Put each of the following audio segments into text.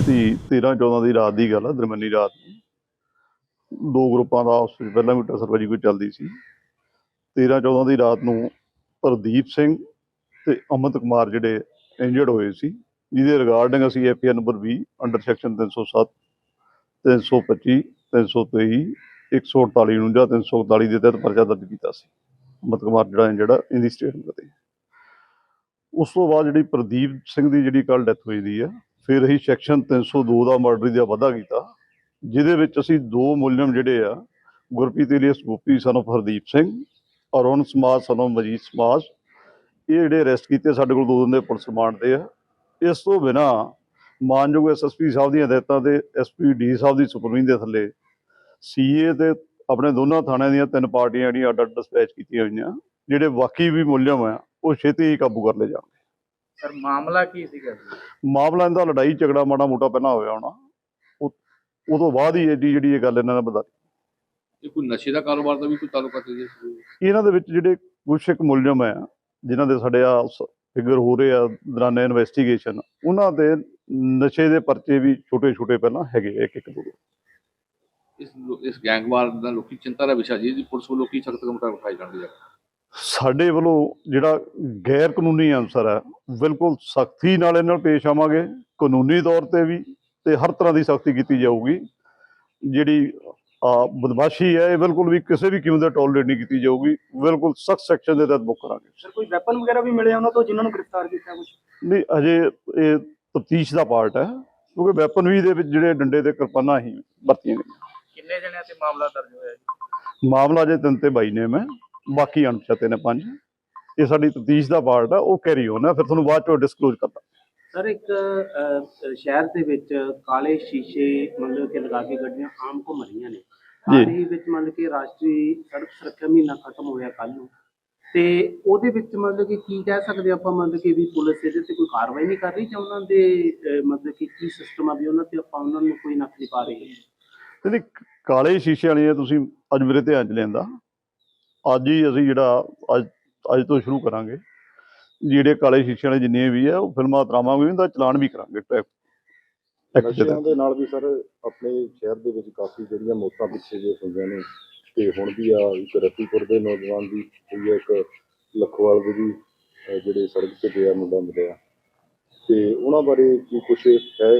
13 14 ਦੀ ਰਾਤ ਦੀ ਗੱਲ ਆ, ਦਰਮਿਆਨੀ ਰਾਤ ਨੂੰ ਦੋ ਗਰੁੱਪਾਂ ਦਾ ਆਪਸ ਵਿੱਚ ਪਹਿਲਾਂ ਵੀ ਟਸਰਬਾਜੀ ਕੋਈ ਚੱਲਦੀ ਸੀ। 13 14 ਦੀ ਰਾਤ ਨੂੰ ਪ੍ਰਦੀਪ ਸਿੰਘ ਤੇ ਅਮਿਤ ਕੁਮਾਰ ਜਿਹੜੇ ਇੰਜਰਡ ਹੋਏ ਸੀ, ਜਿਹਦੇ ਰਿਗਾਰਡਿੰਗ ਅਸੀਂ ਐਫਆਈਆਰ ਨੰਬਰ 20 ਅੰਡਰ ਸੈਕਸ਼ਨ 307 325 323 148 ਨੂੰ ਜਾਂ 341 ਦੇ ਤਹਿਤ ਪਰਚਾ ਦਰਜ ਕੀਤਾ ਸੀ। ਅਮਿਤ ਕੁਮਾਰ ਜਿਹੜਾ ਇੰਜਰਡ ਇਹਦੀ ਸਟੇਟਮੈਂਟ ਤੇ। ਉਸ ਤੋਂ ਬਾਅਦ ਜਿਹੜੀ ਪ੍ਰਦੀਪ ਸਿੰਘ ਦੀ ਜਿਹੜੀ ਕੱਲ ਡੈਥ ਹੋਈ ਦੀ ਆ ਫਿਰ ਅਸੀਂ ਸੈਕਸ਼ਨ 302 ਦਾ ਮਰਡਰੀ ਦਾ ਵਾਧਾ ਕੀਤਾ, ਜਿਹਦੇ ਵਿੱਚ ਅਸੀਂ ਦੋ ਮੁਲਜ਼ਮ ਜਿਹੜੇ ਆ, ਗੁਰਪ੍ਰੀਤ ਇਲੀਅਸ ਗੋਪੀ ਸਾਨੂੰ of ਹਰਦੀਪ ਸਿੰਘ, ਅਰੁਣ ਸਮਾਜ ਸਾਨੂੰ of ਮਜੀਦ ਸਮਾਜ, ਇਹ ਜਿਹੜੇ ਅਰੈਸਟ ਕੀਤੇ ਸਾਡੇ ਕੋਲ ਦੋ ਦਿਨ ਦੇ ਪੁਲਿਸ ਰਿਮਾਂਡ ਤੇ ਆ। ਇਸ ਤੋਂ ਬਿਨਾ ਮਾਨਯੋਗ ਐਸਐਸਪੀ ਸਾਹਿਬ ਦੀਆਂ ਹਦਾਇਤਾਂ ਤੇ ਐਸਪੀ ਡੀ ਸਾਹਿਬ ਦੀ ਸੁਪਰਵਿਜ਼ਨ ਦੇ ਥੱਲੇ ਸੀਏ ਤੇ ਆਪਣੇ ਦੋਨਾਂ ਥਾਣਿਆਂ ਦੀਆਂ ਤਿੰਨ ਪਾਰਟੀਆਂ ਜਿਹੜੀਆਂ ਅੱਡ ਅੱਡ ਡਿਸਪੈਚ ਕੀਤੀਆਂ ਹੋਈਆਂ, ਜਿਹੜੇ ਬਾਕੀ ਵੀ ਮੁਲਜ਼ਮ ਆ, ਉਹ ਛੇਤੀ ਹੀ ਕਾਬੂ ਕਰ ਲਏ ਜਾਣਗੇ। ਸਰ ਮਾਮਲਾ ਕੀ ਸੀਗਾ ਮਾਮਲਾ ਇਹਦਾ ਲੜਾਈ ਝਗੜਾ ਮਾੜਾ ਮੋਟਾ ਪਹਿਲਾਂ ਹੋਇਆ ਹੋਣਾ। ਉਹ ਤੋਂ ਬਾਅਦ ਹੀ ਐਡੀ ਜਿਹੜੀ ਇਹ ਗੱਲ ਇਹਨਾਂ ਨੇ ਵਧਾ ਇਹ ਕੋਈ ਨਸ਼ੇ ਦਾ ਕਾਰੋਬਾਰ ਦਾ ਵੀ ਕੋਈ ਤਾਲੁਕ ਹੈ ਜੀ ਇਹਨਾਂ ਦੇ ਵਿੱਚ ਜਿਹੜੇ ਕੁਛ ਇੱਕ ਮੁਲਜ਼ਮ ਆ ਜਿਨ੍ਹਾਂ ਦੇ ਸਾਡੇ ਆ ਫਿਗਰ ਹੋ ਰਹੇ ਆ ਦੌਰਾਨੇ ਇਨਵੈਸਟੀਗੇਸ਼ਨ ਉਹਨਾਂ ਦੇ ਨਸ਼ੇ ਦੇ ਪਰਚੇ ਵੀ ਛੋਟੇ ਛੋਟੇ ਪਹਿਲਾਂ ਹੈਗੇ ਇੱਕ ਇੱਕ ਦੋ। ਇਸ ਇਸ ਗੈਂਗਵਾਰ ਦਾ ਲੋਕੀ ਚਿੰਤਾ ਦਾ ਵਿਸ਼ਾ ਜੀ ਜੀ ਪੁਲਿਸ ਵੱਲੋਂ ਕੀ ਸਖਤ ਕਦਮ ਉਠਾਏ ਜਾਣਗੇ ਸਾਡੇ ਵੱਲੋਂ ਜਿਹੜਾ ਗੈਰ ਕਾਨੂੰਨੀ ਅਨਸਰ ਹੈ ਬਿਲਕੁਲ ਸਖਤੀ ਨਾਲ ਇਹਨਾਂ ਨਾਲ ਪੇਸ਼ ਆਵਾਂਗੇ ਕਾਨੂੰਨੀ ਤੌਰ ਤੇ ਵੀ ਤੇ ਹਰ ਤਰ੍ਹਾਂ ਦੀ ਸਖਤੀ ਕੀਤੀ ਜਾਊਗੀ। ਜਿਹੜੀ ਆ ਬਦਮਾਸ਼ੀ ਹੈ ਇਹ ਬਿਲਕੁਲ ਵੀ ਕਿਸੇ ਵੀ ਕੀਮਤ ਤੇ ਟੋਲਰੇਟ ਨਹੀਂ ਕੀਤੀ ਜਾਊਗੀ ਬਿਲਕੁਲ ਸਖਤ ਸੈਕਸ਼ਨ ਦੇ ਤਹਿਤ ਬੁੱਕ ਕਰਾਂਗੇ। ਸਰ ਕੋਈ ਵੈਪਨ ਵਗੈਰਾ ਵੀ ਮਿਲੇ ਉਹਨਾਂ ਤੋਂ ਜਿਨ੍ਹਾਂ ਨੂੰ ਗ੍ਰਿਫਤਾਰ ਕੀਤਾ ਕੁਝ ਨਹੀਂ ਅਜੇ ਇਹ ਤਫਤੀਸ਼ ਦਾ ਪਾਰਟ ਹੈ ਕਿਉਂਕਿ ਵੈਪਨ ਵੀ ਦੇ ਵਿੱਚ ਜਿਹੜੇ ਡੰਡੇ ਤੇ ਕਿਰਪਾਨਾਂ ਹੀ ਵਰਤੀਆਂ ਗਈਆਂ। ਕਿੰਨੇ ਜਣਿਆਂ ਤੇ ਮਾਮਲਾ ਦਰਜ ਹੋਇਆ ਜੀ? ਮਾਮਲਾ ਜੇ ਤਿੰਨ ਤੇ ਬਾਈ ਨੇ ਮੈਂ। ਬਾਕੀ ਅਣਪਛਾਤੇ ਨੇ ਪੰਜ। ਇਹ ਸਾਡੀ ਤਫਤੀਸ਼ ਦਾ ਪਾਰਟ ਹੈ ਉਹ ਕੈਰੀ ਹੋਣਾ ਹੈ, ਫਿਰ ਤੁਹਾਨੂੰ ਬਾਅਦ ਚੋਂ ਡਿਸਕਲੋਜ਼ ਕਰਦਾ ਸਰ ਇੱਕ ਸ਼ਹਿਰ ਦੇ ਵਿੱਚ ਕਾਲੇ ਸ਼ੀਸ਼ੇ ਮਤਲਬ ਕਿ ਲਗਾ ਕੇ ਗੱਡੀਆਂ ਆਮ ਘੁੰਮ ਰਹੀਆਂ ਨੇ। ਹੀ ਵਿੱਚ ਮਤਲਬ ਕਿ ਰਾਸ਼ਟਰੀ ਸੜਕ ਸੁਰੱਖਿਆ ਮਹੀਨਾ ਖਤਮ ਹੋਇਆ ਕੱਲ ਨੂੰ। ਤੇ ਉਹਦੇ ਵਿੱਚ ਮਤਲਬ ਕਿ ਕੀ ਕਹਿ ਸਕਦੇ ਆਪਾਂ ਮਤਲਬ ਕਿ ਵੀ ਪੁਲਿਸ ਇਹਦੇ ਤੇ ਕੋਈ ਕਾਰਵਾਈ ਨਹੀਂ ਕਰ ਰਹੀ ਜਾਂ ਉਹਨਾਂ ਦੇ ਮਤਲਬ ਕਿ ਕੀ ਸਿਸਟਮ ਆ ਵੀ ਉਹਨਾਂ ਤੇ ਆਪਾਂ ਉਹਨਾਂ ਨੂੰ ਕੋਈ ਨੱਥ ਨਹੀਂ ਪਾ ਰਹੇ। ਜਿਹੜੀ ਕਾਲੇ ਸ਼ੀਸ਼ੇ ਵਾਲੀਆਂ ਤੁਸੀਂ ਅੱਜ ਮੇਰੇ ਧਿਆਨ ਚ ਲਿਆਂਦਾ। ਅੱਜ ਹੀ ਅਸੀਂ ਜਿਹੜਾ ਅੱਜ ਅੱਜ ਤੋਂ ਸ਼ੁਰੂ ਕਰਾਂਗੇ। ਜਿਹੜੇ ਕਾਲੇ ਸ਼ੀਸ਼ੇ ਵਾਲੇ ਜਿੰਨੇ ਵੀ ਆ ਉਹ ਫਿਲਮਾਂ ਤਰਾਵਾਂਗੇ ਉਹਦਾ ਚਲਾਨ ਵੀ ਕਰਾਂਗੇ ਨਸ਼ਿਆਂ। ਦੇ ਨਾਲ ਵੀ ਸਰ ਆਪਣੇ ਸ਼ਹਿਰ ਦੇ ਵਿੱਚ ਕਾਫੀ ਜਿਹੜੀਆਂ ਮੌਤਾਂ ਪਿੱਛੇ ਜੇ ਹੋਈਆਂ ਨੇ ਤੇ ਹੁਣ ਵੀ ਆ ਇੱਕ ਰਤੀਪੁਰ ਦੇ ਨੌਜਵਾਨ ਦੀ ਹੋਈ ਇੱਕ ਲਖਵਾਲ ਦੇ ਵੀ ਜਿਹੜੇ ਸੜਕ ਤੇ ਗਿਆ ਮੁੰਡਾ ਮਿਲਿਆ। ਤੇ ਉਹਨਾਂ ਬਾਰੇ ਕੀ ਕੁਝ ਹੈ?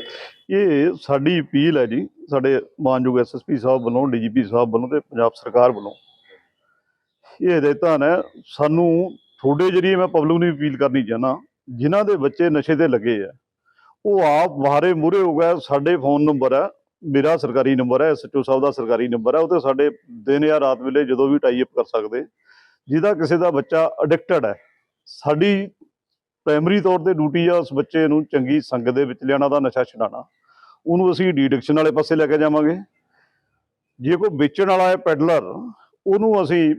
ਇਹ ਸਾਡੀ ਅਪੀਲ ਹੈ ਜੀ ਸਾਡੇ ਮਾਨਯੋਗ ਐਸਐਸਪੀ ਸਾਹਿਬ ਵੱਲੋਂ ਡੀਜੀਪੀ ਸਾਹਿਬ ਵੱਲੋਂ ਤੇ ਪੰਜਾਬ ਸਰਕਾਰ ਵੱਲੋਂ। ਇਹ ਹਦਾਇਤਾਂ ਨੇ ਸਾਨੂੰ ਤੁਹਾਡੇ ਜਰੀਏ ਮੈਂ ਪਬਲਿਕ ਨੂੰ ਅਪੀਲ ਕਰਨੀ ਚਾਹਨਾ ਜਿਨ੍ਹਾਂ ਦੇ ਬੱਚੇ ਨਸ਼ੇ ਤੇ ਲੱਗੇ ਆ, ਉਹ ਆਪ ਵਾਰੇ ਮੂਰੇ ਹੋ ਗਏ, ਸਾਡੇ ਫੋਨ ਨੰਬਰ ਹੈ, ਮੇਰਾ ਸਰਕਾਰੀ ਨੰਬਰ ਹੈ ਐਸਐਚਓ ਸਾਹਿਬ ਦਾ ਸਰਕਾਰੀ ਨੰਬਰ ਹੈ, ਉਹ ਤੇ ਸਾਡੇ ਦਿਨ ਜਾਂ ਰਾਤ ਵੇਲੇ ਜਦੋਂ ਵੀ ਟਾਈ ਅਪ ਕਰ ਸਕਦੇ, ਜਿਹਦਾ ਕਿਸੇ ਦਾ ਬੱਚਾ ਅਡਿਕਟਡ ਹੈ, ਸਾਡੀ ਪ੍ਰਾਇਮਰੀ ਤੌਰ ਤੇ ਡਿਊਟੀ ਆ ਉਸ ਬੱਚੇ ਨੂੰ ਚੰਗੀ ਸੰਗਤ ਦੇ ਵਿੱਚ ਲਿਆਉਣਾ ਦਾ, ਨਸ਼ਾ ਛਡਾਉਣਾ, ਉਹਨੂੰ ਅਸੀਂ ਡੀਡਿਕਸ਼ਨ ਵਾਲੇ ਪਾਸੇ ਲੈ ਕੇ ਜਾਵਾਂਗੇ, ਜੇ ਕੋਈ ਵੇਚਣ ਵਾਲਾ ਹੈ ਪੈਡਲਰ ਉਹਨੂੰ ਅਸੀਂ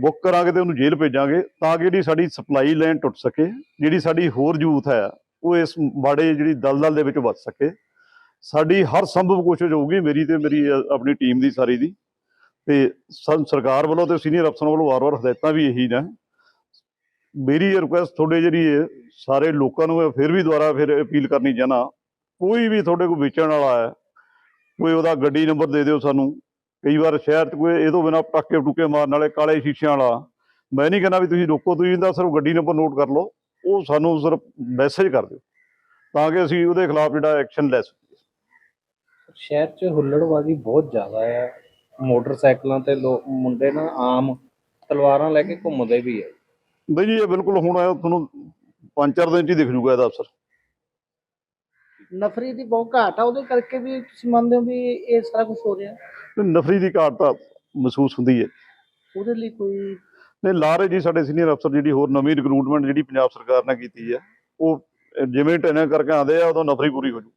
ਬੁੱਕ ਕਰਾਂਗੇ ਤੇ ਉਹਨੂੰ ਜੇਲ੍ਹ ਭੇਜਾਂਗੇ ਤਾਂ ਕਿ ਜਿਹੜੀ ਸਾਡੀ ਸਪਲਾਈ ਲਾਈਨ ਟੁੱਟ ਸਕੇ, ਜਿਹੜੀ ਸਾਡੀ ਹੋਰ ਯੂਥ ਹੈ, ਉਹ ਇਸ ਮਾੜੇ ਜਿਹੜੀ ਦਲਦਲ ਦੇ ਵਿੱਚ ਬਚ ਸਕੇ। ਸਾਡੀ ਹਰ ਸੰਭਵ ਕੋਸ਼ਿਸ਼ ਹੋਊਗੀ ਮੇਰੀ ਤੇ ਮੇਰੀ ਆਪਣੀ ਟੀਮ ਦੀ ਸਾਰੀ ਦੀ। ਤੇ ਸੰ- ਸਰਕਾਰ ਵੱਲੋਂ ਤੇ ਸੀਨੀਅਰ ਅਫਸਰਾਂ ਵੱਲੋਂ ਵਾਰ-ਵਾਰ ਹਦਾਇਤਾਂ ਵੀ ਇਹੀ ਨੇ। ਮੇਰੀ ਰਿਕੁਐਸਟ ਤੁਹਾਡੇ ਜਿਹੜੀ ਹੈ ਸਾਰੇ ਲੋਕਾਂ ਨੂੰ ਮੈਂ ਫਿਰ ਵੀ ਦੁਬਾਰਾ ਫਿਰ ਅਪੀਲ ਕਰਨੀ ਚਾਹਨਾ ਕੋਈ ਵੀ ਤੁਹਾਡੇ ਕੋਲ ਵੇਚਣ ਵਾਲਾ ਹੈ, ਕੋਈ ਉਹਦਾ ਗੱਡੀ ਨੰਬਰ ਦੇ ਦਿਓ ਸਾਨੂੰ। ਕਈ ਵਾਰ ਸ਼ਹਿਰ 'ਚ ਕੋਈ ਇਹ ਤੋਂ ਬਿਨਾਂ ਪਟਾਕੇ ਟੁਕੇ ਮਾਰਨ ਵਾਲੇ ਕਾਲੇ ਸ਼ੀਸ਼ਿਆਂ ਵਾਲਾ। ਮੈਂ ਨਹੀਂ ਕਹਿੰਦਾ ਵੀ ਤੁਸੀਂ ਰੋਕੋ ਤੁਸੀਂ ਇਹਦਾ ਸਿਰਫ ਗੱਡੀ ਨੰਬਰ ਨੋਟ ਕਰ ਲਓ। ਉਹ ਸਾਨੂੰ ਸਿਰਫ ਮੈਸੇਜ ਕਰ ਦਿਓ। ਤਾਂ ਕਿ ਅਸੀਂ ਉਹਦੇ ਖਿਲਾਫ ਜਿਹੜਾ ਐਕਸ਼ਨ ਲੈ ਸਕੀਏ। ਸ਼ਹਿਰ 'ਚ ਹੁੱਲੜਬਾਜ਼ੀ ਬਹੁਤ ਜ਼ਿਆਦਾ ਹੈ। ਮੋਟਰਸਾਈਕਲਾਂ ਤੇ ਲੋਕ ਮੁੰਡੇ ਨਾ ਆਮ ਤਲਵਾਰਾਂ ਲੈ ਕੇ ਘੁੰਮਦੇ ਵੀ ਹੈ। ਬਈ ਜੀ ਇਹ ਬਿਲਕੁਲ ਹੁਣ ਇਹ ਤੁਹਾਨੂੰ ਪੰਜ ਚਾਰ ਦਿਨ 'ਚ ਹੀ ਦਿਖ ਜੂਗਾ ਇਹਦਾ ਅਫਸਰ ਨਫਰੀ ਦੀ ਬਹੁਤ ਘਾਟ ਆ ਉਹਦੇ ਕਰਕੇ ਵੀ ਤੁਸੀਂ ਮੰਨਦੇ ਹੋ ਵੀ ਇਹ ਸਾਰਾ ਕੁਝ ਹੋ ਰਿਹਾ? ਨਫਰੀ ਦੀ ਘਾਟ ਤਾਂ ਮਹਿਸੂਸ ਹੁੰਦੀ ਹੈ। ਉਹਦੇ ਲਈ ਕੋਈ ਨੇ ਲਾਰੇ ਜੀ ਸਾਡੇ ਸੀਨੀਅਰ ਅਫਸਰ ਜਿਹੜੀ ਹੋਰ ਨਵੀਂ ਰਿਕਰੂਟਮੈਂਟ ਜਿਹੜੀ ਪੰਜਾਬ ਸਰਕਾਰ ਨੇ ਕੀਤੀ ਹੈ ਉਹ ਜਿਵੇਂ ਟ੍ਰੇਨਿੰਗ ਕਰਕੇ ਆਉਂਦੇ ਆ ਉਦੋਂ ਨਫਰੀ ਪੂਰੀ ਹੋ ਜੂ।